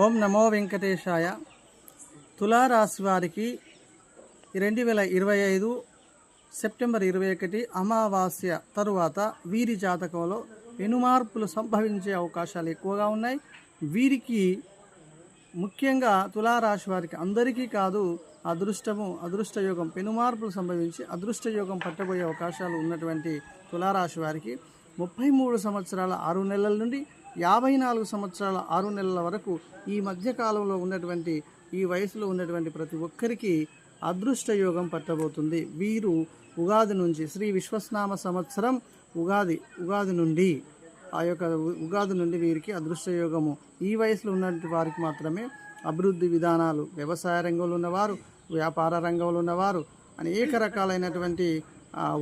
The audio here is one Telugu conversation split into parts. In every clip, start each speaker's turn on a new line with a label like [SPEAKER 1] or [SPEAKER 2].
[SPEAKER 1] ఓం నమో వెంకటేశాయ. తులారాశి వారికి రెండు వేల ఇరవై ఐదు సెప్టెంబర్ ఇరవై ఒకటి అమావాస్య తరువాత వీరి జాతకంలో వెనుమార్పులు సంభవించే అవకాశాలు ఎక్కువగా ఉన్నాయి. వీరికి ముఖ్యంగా తులారాశి వారికి అందరికీ కాదు అదృష్టము అదృష్టయోగం పెనుమార్పులు సంభవించి అదృష్టయోగం పట్టబోయే అవకాశాలు ఉన్నటువంటి తులారాశి వారికి ముప్పై మూడు సంవత్సరాల ఆరు నెలల నుండి యాభై నాలుగు సంవత్సరాల ఆరు నెలల వరకు ఈ మధ్యకాలంలో ఉన్నటువంటి ఈ వయసులో ఉన్నటువంటి ప్రతి ఒక్కరికి అదృష్ట యోగం పట్టబోతుంది. వీరు ఉగాది నుంచి శ్రీ విశ్వస్నామ సంవత్సరం ఉగాది ఉగాది నుండి ఆ యొక్క ఉగాది నుండి వీరికి అదృష్ట యోగము ఈ వయసులో ఉన్నటువంటి వారికి మాత్రమే అభివృద్ధి విధానాలు వ్యవసాయ రంగంలో ఉన్నవారు వ్యాపార రంగంలో ఉన్నవారు అనేక రకాలైనటువంటి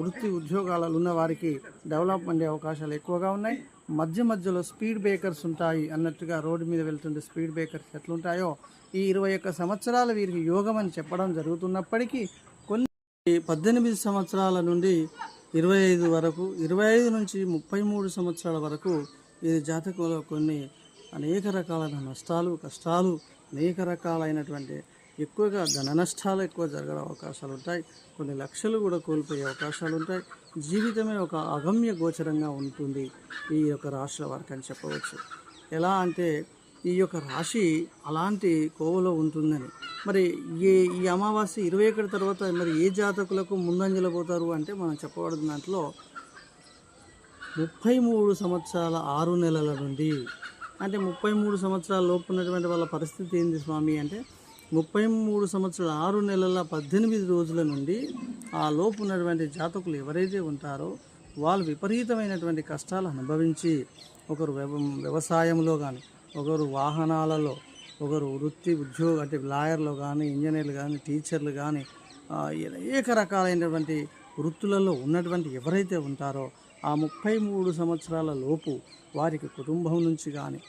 [SPEAKER 1] వృత్తి ఉద్యోగాలలో ఉన్న వారికి డెవలప్మెంట్ అవకాశాలు ఎక్కువగా ఉన్నాయి. మధ్య మధ్యలో స్పీడ్ బ్రేకర్స్ ఉంటాయి అన్నట్టుగా రోడ్డు మీద వెళ్తుంటే స్పీడ్ బ్రేకర్స్ ఎట్లుంటాయో ఈ ఇరవై ఒక్క సంవత్సరాలు వీరికి యోగం అని చెప్పడం జరుగుతున్నప్పటికీ కొన్ని పద్దెనిమిది సంవత్సరాల నుండి ఇరవై ఐదు వరకు ఇరవై ఐదు నుంచి ముప్పై మూడు సంవత్సరాల వరకు ఈ జాతకంలో కొన్ని అనేక రకాలైన నష్టాలు కష్టాలు అనేక రకాలైనటువంటి ఎక్కువగా ధన నష్టాలు ఎక్కువ జరగడం అవకాశాలు ఉంటాయి కొన్ని లక్షలు కూడా కోల్పోయే అవకాశాలు ఉంటాయి జీవితమే ఒక అగమ్య గోచరంగా ఉంటుంది ఈ యొక్క రాశుల వారికి అని చెప్పవచ్చు. ఎలా అంటే ఈ యొక్క రాశి అలాంటి కోవలో ఉంటుందని. మరి ఏ ఈ అమావాస్య ఇరవై ఒకటి తర్వాత మరి ఏ జాతకులకు ముందంజలో పోతారు అంటే మనం చెప్పబడిన దాంట్లో ముప్పై మూడు సంవత్సరాల ఆరు నెలల నుండి అంటే ముప్పై మూడు సంవత్సరాల లోపు ఉన్నటువంటి వాళ్ళ పరిస్థితి ఏంది స్వామి అంటే ముప్పై మూడు సంవత్సరాల ఆరు నెలల పద్దెనిమిది రోజుల నుండి ఆ లోపు ఉన్నటువంటి జాతకులు ఎవరైతే ఉంటారో వాళ్ళు విపరీతమైనటువంటి కష్టాలు అనుభవించి ఒకరు వ్యవ వ్యవసాయంలో కానీ ఒకరు వాహనాలలో ఒకరు వృత్తి ఉద్యోగ అంటే లాయర్లు కానీ ఇంజనీర్లు కానీ టీచర్లు కానీ అనేక రకాలైనటువంటి వృత్తులలో ఉన్నటువంటి ఎవరైతే ఉంటారో ఆ ముప్పై మూడు సంవత్సరాల లోపు వారికి కుటుంబం నుంచి కానీ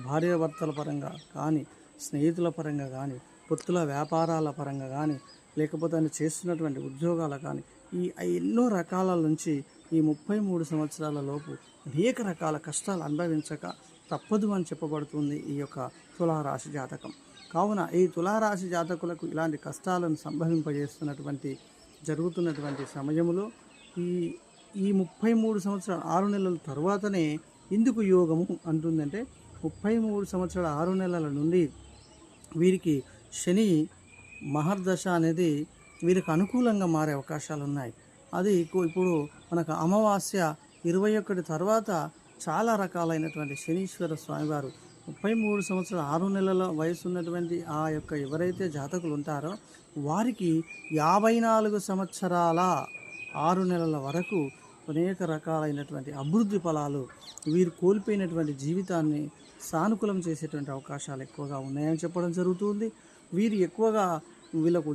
[SPEAKER 1] భార్యాభర్తల పరంగా కానీ స్నేహితుల పరంగా కానీ పొత్తుల వ్యాపారాల పరంగా కానీ లేకపోతే ఆయన చేస్తున్నటువంటి ఉద్యోగాల కానీ ఈ ఎన్నో రకాల నుంచి ఈ ముప్పై మూడు సంవత్సరాల లోపు అనేక రకాల కష్టాలు అనుభవించక తప్పదు అని చెప్పబడుతుంది ఈ యొక్క తులారాశి జాతకం. కావున ఈ తులారాశి జాతకులకు ఇలాంటి కష్టాలను సంభవింపజేస్తున్నటువంటి జరుగుతున్నటువంటి సమయంలో ఈ ఈ ముప్పై మూడు సంవత్సరాల ఆరు నెలల తర్వాతనే ఎందుకు యోగము అంటుందంటే ముప్పై మూడు సంవత్సరాల ఆరు నెలల నుండి వీరికి శని మహర్దశ అనేది వీరికి అనుకూలంగా మారే అవకాశాలు ఉన్నాయి అది ఇప్పుడు మనకు అమావాస్య ఇరవై ఒకటి తర్వాత చాలా రకాలైనటువంటి శనీశ్వర స్వామివారు ముప్పై మూడు సంవత్సరాల ఆరు నెలల వయసు ఉన్నటువంటి ఆ యొక్క ఎవరైతే జాతకులు ఉంటారో వారికి యాభై నాలుగు సంవత్సరాల ఆరు నెలల వరకు అనేక రకాలైనటువంటి అభివృద్ధి ఫలాలు వీరు కోల్పోయినటువంటి జీవితాన్ని సానుకూలం చేసేటువంటి అవకాశాలు ఎక్కువగా ఉన్నాయని చెప్పడం జరుగుతుంది. వీరు ఎక్కువగా వీళ్ళకు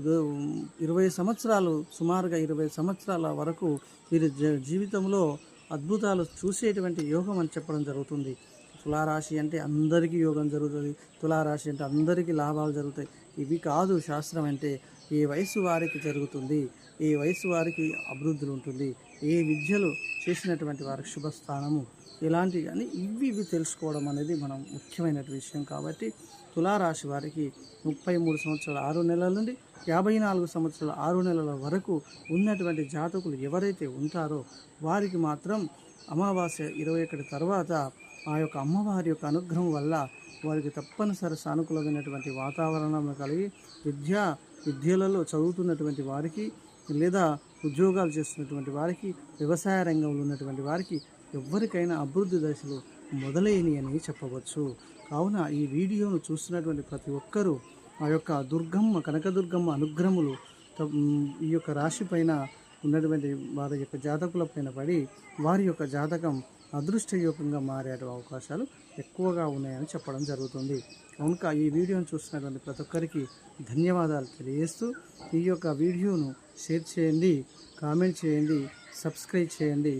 [SPEAKER 1] ఇరవై సంవత్సరాలు సుమారుగా ఇరవై సంవత్సరాల వరకు వీరి జ- జీవితంలో అద్భుతాలు చూసేటువంటి యోగం అని చెప్పడం జరుగుతుంది. తులారాశి అంటే అందరికీ యోగం జరుగుతుంది. తులారాశి అంటే అందరికీ లాభాలు జరుగుతాయి. ఇవి కాదు శాస్త్రం అంటే ఏ వయసు వారికి జరుగుతుంది. ఏ వయసు వారికి అభివృద్ధులు ఉంటుంది. ఏ విద్యలు చేసినటువంటి వారికి శుభస్థానము. ఇలాంటివి అని ఇవి ఇవి తెలుసుకోవడం అనేది మనం ముఖ్యమైన విషయం కాబట్టి తులారాశి వారికి ముప్పై మూడు సంవత్సరాల ఆరు నెలల నుండి యాభై నాలుగు సంవత్సరాల ఆరు నెలల వరకు ఉన్నటువంటి జాతకులు ఎవరైతే ఉంటారో వారికి మాత్రం అమావాస్య ఇరవై ఒకటి తర్వాత ఆ యొక్క అమ్మవారి యొక్క అనుగ్రహం వల్ల వారికి తప్పనిసరి సానుకూలమైనటువంటి వాతావరణం కలిగి విద్య విద్యలలో చదువుతున్నటువంటి వారికి లేదా ఉద్యోగాలు చేస్తున్నటువంటి వారికి వ్యవసాయ రంగంలో ఉన్నటువంటి వారికి ఎవరికైనా అభివృద్ధి దశలు మొదలైనవి అని చెప్పవచ్చు. కావున ఈ వీడియోను చూస్తున్నటువంటి ప్రతి ఒక్కరూ ఆ యొక్క దుర్గమ్మ కనకదుర్గమ్మ అనుగ్రహములు త- ఈ యొక్క రాశి పైన ఉన్నటువంటి వారి యొక్క జాతకుల పైన పడి వారి యొక్క జాతకం అదృష్టయోగంగా మారే అవకాశాలు ఎక్కువగా ఉన్నాయని చెప్పడం జరుగుతుంది. కనుక ఈ వీడియోను చూస్తున్నటువంటి ప్రతి ఒక్కరికి ధన్యవాదాలు తెలియజేస్తూ ఈ యొక్క వీడియోను షేర్ చేయండి కామెంట్ చేయండి సబ్స్క్రైబ్ చేయండి.